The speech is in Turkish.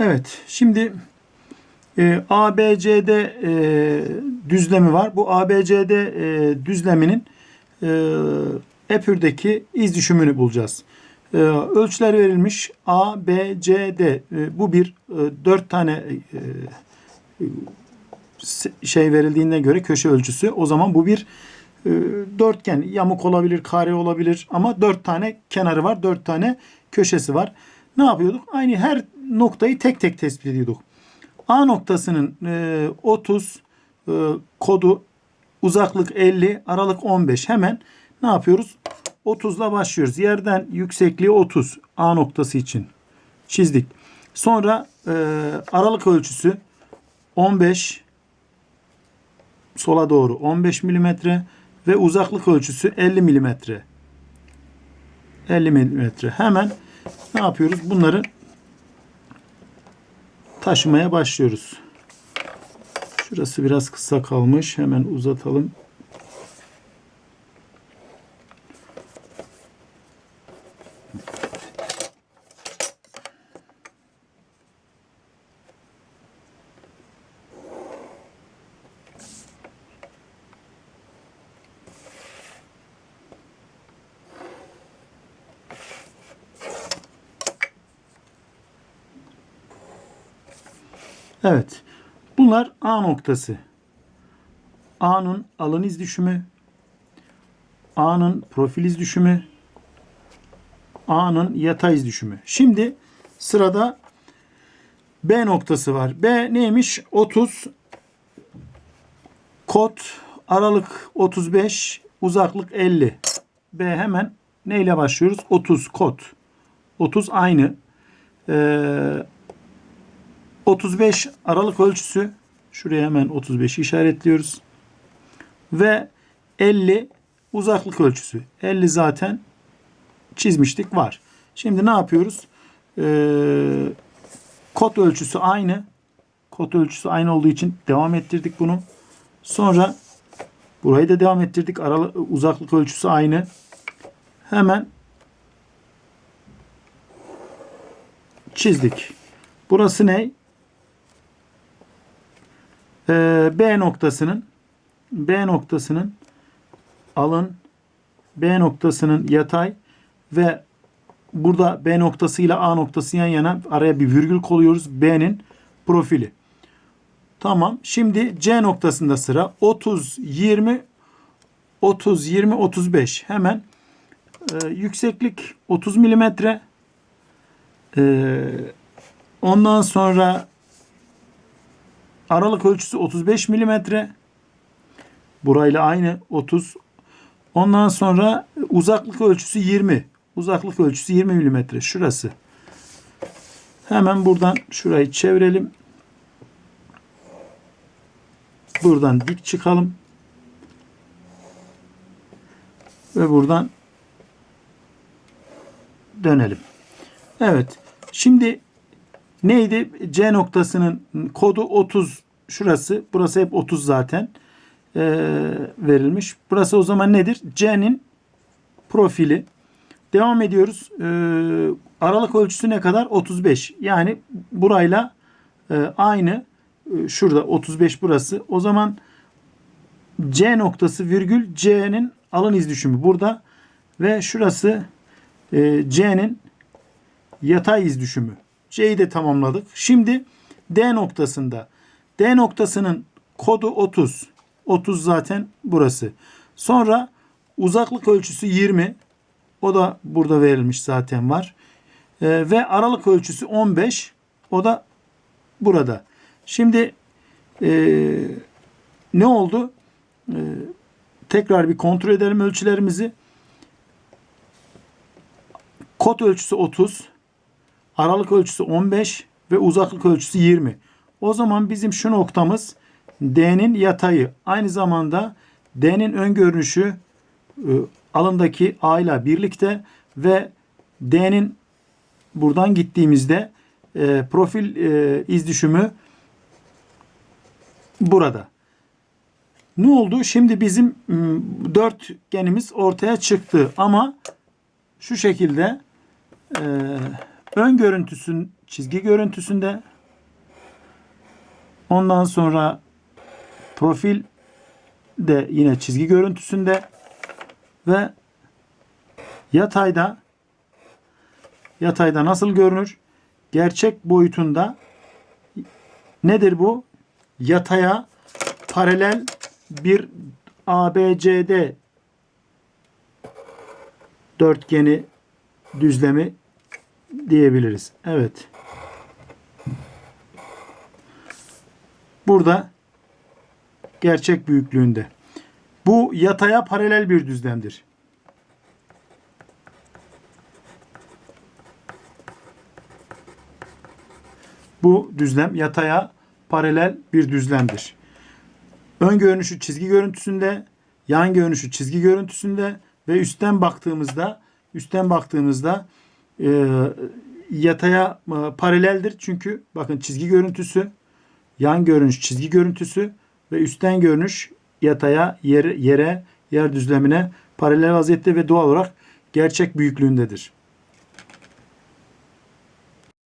Evet. Şimdi e, ABCD e, düzlemi var. Bu ABCD e, düzleminin e, epürdeki iz düşümünü bulacağız. E, ölçüler verilmiş. A. E, bu bir e, dört tane e, şey verildiğine göre köşe ölçüsü. O zaman bu bir e, dörtgen. Yamuk olabilir, kare olabilir ama dört tane kenarı var, dört tane köşesi var. Ne yapıyorduk? Aynı her noktayı tek tek tespit ediyorduk. A noktasının e, 30 e, kodu uzaklık 50 aralık 15 hemen ne yapıyoruz? 30'la başlıyoruz. Yerden yüksekliği 30 A noktası için çizdik. Sonra e, aralık ölçüsü 15 sola doğru 15 milimetre ve uzaklık ölçüsü 50 milimetre. 50 milimetre. Hemen ne yapıyoruz? Bunları taşımaya başlıyoruz. Şurası biraz kısa kalmış. Hemen uzatalım. Evet. Bunlar A noktası. A'nın alın iz düşümü, A'nın profil iz düşümü, A'nın yatay iz düşümü. Şimdi sırada B noktası var. B neymiş? 30 kod aralık 35 uzaklık 50. B hemen neyle başlıyoruz? 30 kod. 30 aynı. Ee, 35 aralık ölçüsü. Şuraya hemen 35'i işaretliyoruz. Ve 50 uzaklık ölçüsü. 50 zaten çizmiştik var. Şimdi ne yapıyoruz? Ee, kod ölçüsü aynı. Kod ölçüsü aynı olduğu için devam ettirdik bunu. Sonra burayı da devam ettirdik. Aralık, uzaklık ölçüsü aynı. Hemen çizdik. Burası ne? Ee, B noktasının B noktasının alın B noktasının yatay ve burada B noktası ile A noktası yan yana araya bir virgül koyuyoruz. B'nin profili. Tamam. Şimdi C noktasında sıra 30 20 30 20 35 hemen e, yükseklik 30 milimetre e, ondan sonra Aralık ölçüsü 35 milimetre. Burayla aynı 30. Ondan sonra uzaklık ölçüsü 20. Uzaklık ölçüsü 20 milimetre. Şurası. Hemen buradan şurayı çevirelim. Buradan dik çıkalım. Ve buradan dönelim. Evet. Şimdi neydi? C noktasının kodu 30 şurası. Burası hep 30 zaten ee, verilmiş. Burası o zaman nedir? C'nin profili. Devam ediyoruz. Ee, aralık ölçüsü ne kadar? 35. Yani burayla e, aynı. Ee, şurada 35 burası. O zaman C noktası virgül C'nin alın iz düşümü burada ve şurası e, C'nin yatay iz düşümü. C'yi de tamamladık. Şimdi D noktasında D noktasının kodu 30. 30 zaten burası. Sonra uzaklık ölçüsü 20. O da burada verilmiş zaten var. Ee, ve aralık ölçüsü 15. O da burada. Şimdi ee, ne oldu? Ee, tekrar bir kontrol edelim ölçülerimizi. Kod ölçüsü 30. Aralık ölçüsü 15 ve uzaklık ölçüsü 20. O zaman bizim şu noktamız D'nin yatayı. Aynı zamanda D'nin ön görünüşü e, alındaki A ile birlikte ve D'nin buradan gittiğimizde e, profil e, iz burada. Ne oldu? Şimdi bizim m, dörtgenimiz ortaya çıktı ama şu şekilde e, ön görüntüsün çizgi görüntüsünde. Ondan sonra profil de yine çizgi görüntüsünde ve yatayda yatayda nasıl görünür? Gerçek boyutunda nedir bu? Yataya paralel bir ABCD dörtgeni düzlemi diyebiliriz. Evet. Burada gerçek büyüklüğünde. Bu yataya paralel bir düzlemdir. Bu düzlem yataya paralel bir düzlemdir. Ön görünüşü çizgi görüntüsünde, yan görünüşü çizgi görüntüsünde ve üstten baktığımızda üstten baktığımızda e, yataya e, paraleldir. Çünkü bakın çizgi görüntüsü, yan görünüş çizgi görüntüsü ve üstten görünüş yataya, yere, yere yer düzlemine paralel vaziyette ve doğal olarak gerçek büyüklüğündedir.